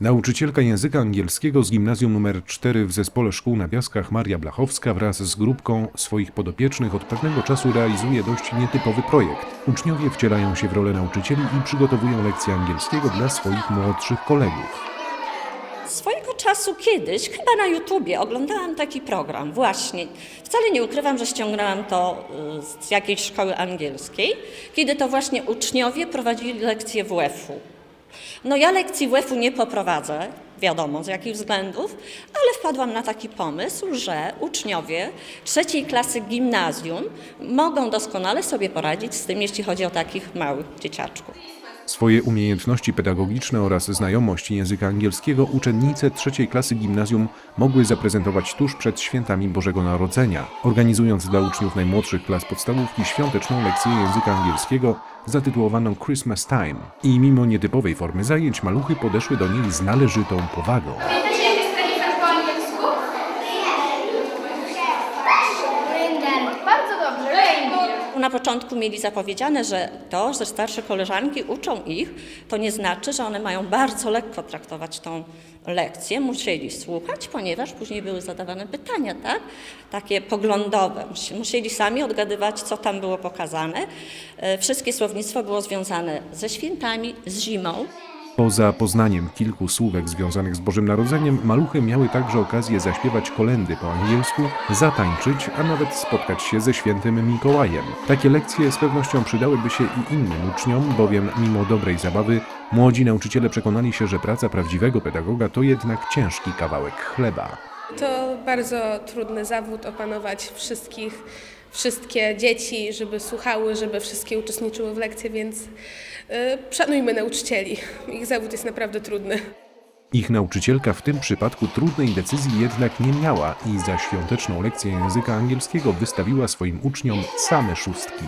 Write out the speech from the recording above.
Nauczycielka języka angielskiego z gimnazjum nr 4 w zespole szkół na Piaskach Maria Blachowska wraz z grupką swoich podopiecznych od pewnego czasu realizuje dość nietypowy projekt. Uczniowie wcielają się w rolę nauczycieli i przygotowują lekcje angielskiego dla swoich młodszych kolegów. Swojego czasu kiedyś, chyba na YouTubie, oglądałam taki program, właśnie. Wcale nie ukrywam, że ściągnęłam to y, z jakiejś szkoły angielskiej, kiedy to właśnie uczniowie prowadzili lekcje WF-u. No ja lekcji WF-u nie poprowadzę, wiadomo z jakich względów, ale wpadłam na taki pomysł, że uczniowie trzeciej klasy gimnazjum mogą doskonale sobie poradzić z tym, jeśli chodzi o takich małych dzieciaczków. Swoje umiejętności pedagogiczne oraz znajomość języka angielskiego uczennice trzeciej klasy gimnazjum mogły zaprezentować tuż przed świętami Bożego Narodzenia, organizując dla uczniów najmłodszych klas podstawówki świąteczną lekcję języka angielskiego zatytułowaną Christmas Time. I mimo nietypowej formy zajęć maluchy podeszły do niej z należytą powagą. Pamiętacie, jak jest renifer po angielsku? Bardzo dobrze, reindeer. Na początku mieli zapowiedziane, że to, że starsze koleżanki uczą ich, to nie znaczy, że one mają bardzo lekko traktować tą lekcję. Musieli słuchać, ponieważ później były zadawane pytania, tak? Takie poglądowe. Musi- Musieli sami odgadywać, co tam było pokazane. E, Wszystkie słownictwo było związane ze świętami, z zimą. Poza poznaniem kilku słówek związanych z Bożym Narodzeniem, maluchy miały także okazję zaśpiewać kolendy po angielsku, zatańczyć, a nawet spotkać się ze świętym Mikołajem. Takie lekcje z pewnością przydałyby się i innym uczniom, bowiem mimo dobrej zabawy, młodzi nauczyciele przekonali się, że praca prawdziwego pedagoga to jednak ciężki kawałek chleba. To bardzo trudny zawód opanować wszystkich, wszystkie dzieci, żeby słuchały, żeby wszystkie uczestniczyły w lekcji, więc y, szanujmy nauczycieli. Ich zawód jest naprawdę trudny. Ich nauczycielka w tym przypadku trudnej decyzji jednak nie miała i za świąteczną lekcję języka angielskiego wystawiła swoim uczniom same szóstki.